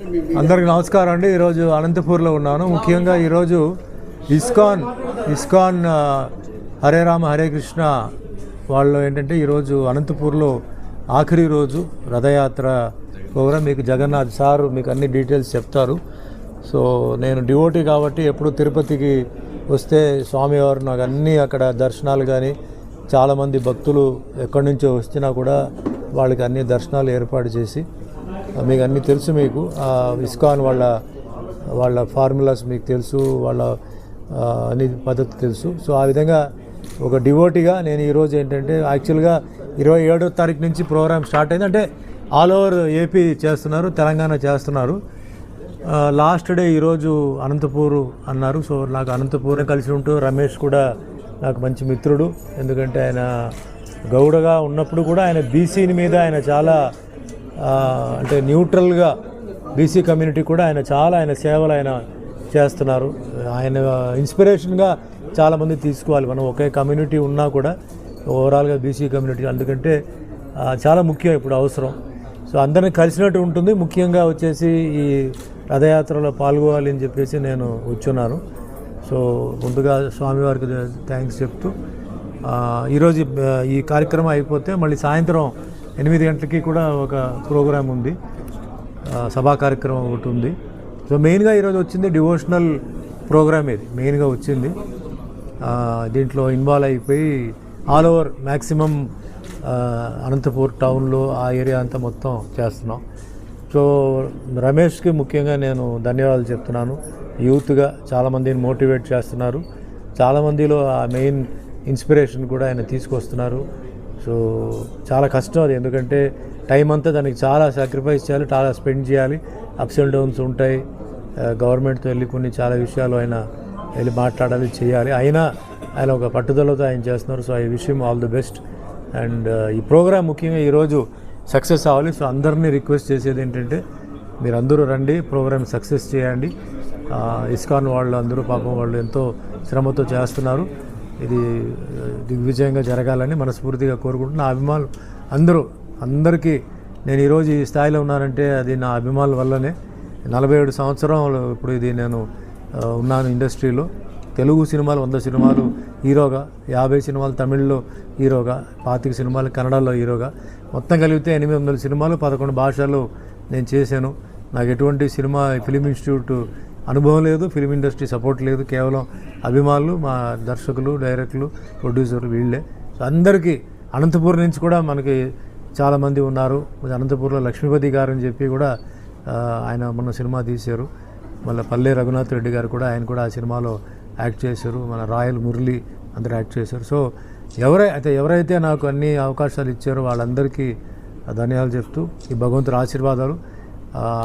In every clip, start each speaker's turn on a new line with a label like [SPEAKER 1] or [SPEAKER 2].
[SPEAKER 1] అందరికి నమస్కారం అండి. ఈరోజు అనంతపూర్లో ఉన్నాను. ముఖ్యంగా ఈరోజు ఇస్కాన్ ఇస్కాన్ హరే రామ హరే కృష్ణ వాళ్ళు ఏంటంటే ఈరోజు అనంతపూర్లో ఆఖరి రోజు రథయాత్ర కూడా మీకు జగన్నాథ్ సార్ మీకు అన్ని డీటెయిల్స్ చెప్తారు. సో నేను డివోటీ కాబట్టి ఎప్పుడు తిరుపతికి వస్తే స్వామివారు నాకు అన్నీ అక్కడ దర్శనాలు కానీ చాలామంది భక్తులు ఎక్కడి నుంచో వచ్చినా కూడా వాళ్ళకి అన్ని దర్శనాలు ఏర్పాటు చేసి మీకు అన్నీ తెలుసు మీకు. ఇస్కాన్ వాళ్ళ వాళ్ళ ఫార్ములాస్ మీకు తెలుసు వాళ్ళ అన్ని పద్ధతి తెలుసు. సో ఆ విధంగా ఒక డివోటీగా నేను ఈరోజు ఏంటంటే యాక్చువల్గా ఇరవై ఏడో తారీఖు నుంచి ప్రోగ్రామ్ స్టార్ట్ అయింది. అంటే ఆల్ ఓవర్ ఏపీ చేస్తున్నారు తెలంగాణ చేస్తున్నారు. లాస్ట్ డే ఈరోజు అనంతపూర్ అన్నారు. సో నాకు అనంతపూర్ కలిసి ఉంటూ రమేష్ కూడా నాకు మంచి మిత్రుడు. ఎందుకంటే ఆయన గౌడగా ఉన్నప్పుడు కూడా ఆయన బీసీని మీద ఆయన చాలా అంటే న్యూట్రల్గా బీసీ కమ్యూనిటీ కూడా ఆయన చాలా ఆయన సేవలు ఆయన చేస్తున్నారు. ఆయన ఇన్స్పిరేషన్గా చాలామంది తీసుకోవాలి. మనం ఒకే కమ్యూనిటీ ఉన్నా కూడా ఓవరాల్గా బీసీ కమ్యూనిటీ ఎందుకంటే చాలా ముఖ్యం ఇప్పుడు అవసరం. సో అందరిని కలిసినట్టు ఉంటుంది. ముఖ్యంగా వచ్చేసి ఈ రథయాత్రలో పాల్గొవాలి అని చెప్పేసి నేను వచ్చున్నాను. సో ముందుగా స్వామివారికి థ్యాంక్స్ చెప్తూ ఈరోజు ఈ కార్యక్రమం అయిపోతే మళ్ళీ సాయంత్రం ఎనిమిది గంటలకి కూడా ఒక ప్రోగ్రాం ఉంది. సభా కార్యక్రమం ఒకటి ఉంది. సో మెయిన్గా ఈరోజు వచ్చింది డివోషనల్ ప్రోగ్రామ్ ఇది. మెయిన్గా వచ్చింది. దీంట్లో ఇన్వాల్వ్ అయిపోయి ఆల్ ఓవర్ మ్యాక్సిమం అనంతపూర్ టౌన్లో ఆ ఏరియా అంతా మొత్తం చేస్తున్నాం. సో రమేష్కి ముఖ్యంగా నేను ధన్యవాదాలు చెప్తున్నాను. యూత్గా చాలామందిని మోటివేట్ చేస్తున్నారు. చాలామందిలో ఆ మెయిన్ ఇన్స్పిరేషన్ కూడా ఆయన తీసుకొస్తున్నారు. సో చాలా కష్టం అది. ఎందుకంటే టైం అంతా దానికి చాలా సాక్రిఫైస్ చేయాలి చాలా స్పెండ్ చేయాలి. అప్స్ అండ్ డౌన్స్ ఉంటాయి. గవర్నమెంట్తో వెళ్ళి కొన్ని చాలా విషయాలు ఆయన వెళ్ళి మాట్లాడాలి చేయాలి. అయినా ఆయన ఒక పట్టుదలతో ఆయన చేస్తున్నారు. సో ఐ విషయం ఆల్ ది బెస్ట్ అండ్ ఈ ప్రోగ్రామ్ ముఖ్యంగా ఈరోజు సక్సెస్ అవ్వాలి. సో అందరినీ రిక్వెస్ట్ చేసేది ఏంటంటే మీరు అందరూ రండి ప్రోగ్రామ్ సక్సెస్ చేయండి. ఇస్కాన్ వాళ్ళు అందరూ పాపం వాళ్ళు ఎంతో శ్రమతో చేస్తున్నారు. ఇది దిగ్విజయంగా జరగాలని మనస్ఫూర్తిగా కోరుకుంటున్నా. నా అభిమానులు అందరూ అందరికీ నేను ఈరోజు ఈ స్థాయిలో ఉన్నానంటే అది నా అభిమానుల వల్లనే. నలభై ఏడు సంవత్సరాలు ఇప్పుడు ఇది నేను ఉన్నాను ఇండస్ట్రీలో. తెలుగు సినిమాలు వంద సినిమాలు హీరోగా యాభై సినిమాలు తమిళ్ళో హీరోగా పాతిక సినిమాలు కన్నడలో హీరోగా. మొత్తం కలిపితే ఎనిమిది వందల సినిమాలు పదకొండు భాషల్లో నేను చేశాను. నాకు ఎటువంటి సినిమా ఫిలిం ఇన్స్టిట్యూట్ అనుభవం లేదు ఫిలిం ఇండస్ట్రీ సపోర్ట్ లేదు కేవలం అభిమానులు మా దర్శకులు డైరెక్టర్లు ప్రొడ్యూసర్లు వీళ్ళే. సో అందరికీ అనంతపూర్ నుంచి కూడా మనకి చాలామంది ఉన్నారు. అనంతపూర్లో లక్ష్మీపతి గారు అని చెప్పి కూడా ఆయన మొన్న సినిమా తీశారు. మళ్ళీ పల్లె రఘునాథ్ రెడ్డి గారు కూడా ఆయన కూడా ఆ సినిమాలో యాక్ట్ చేశారు. మన రాయల్ మురళి అందరూ యాక్ట్ చేశారు. సో ఎవరై అయితే ఎవరైతే నాకు అన్ని అవకాశాలు ఇచ్చారో వాళ్ళందరికీ ధన్యవాదాలు చెప్తూ ఈ భగవంతుడి ఆశీర్వాదాలు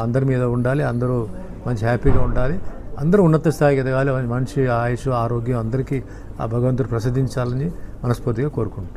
[SPEAKER 1] అందరి మీద ఉండాలి. అందరూ మంచి హ్యాపీగా ఉండాలి. అందరూ ఉన్నత స్థాయికి ఎదగాలి. మంచి ఆయుష్ ఆరోగ్యం అందరికీ ఆ భగవంతుడు ప్రసాదించాలని మనస్ఫూర్తిగా కోరుకుంటున్నాను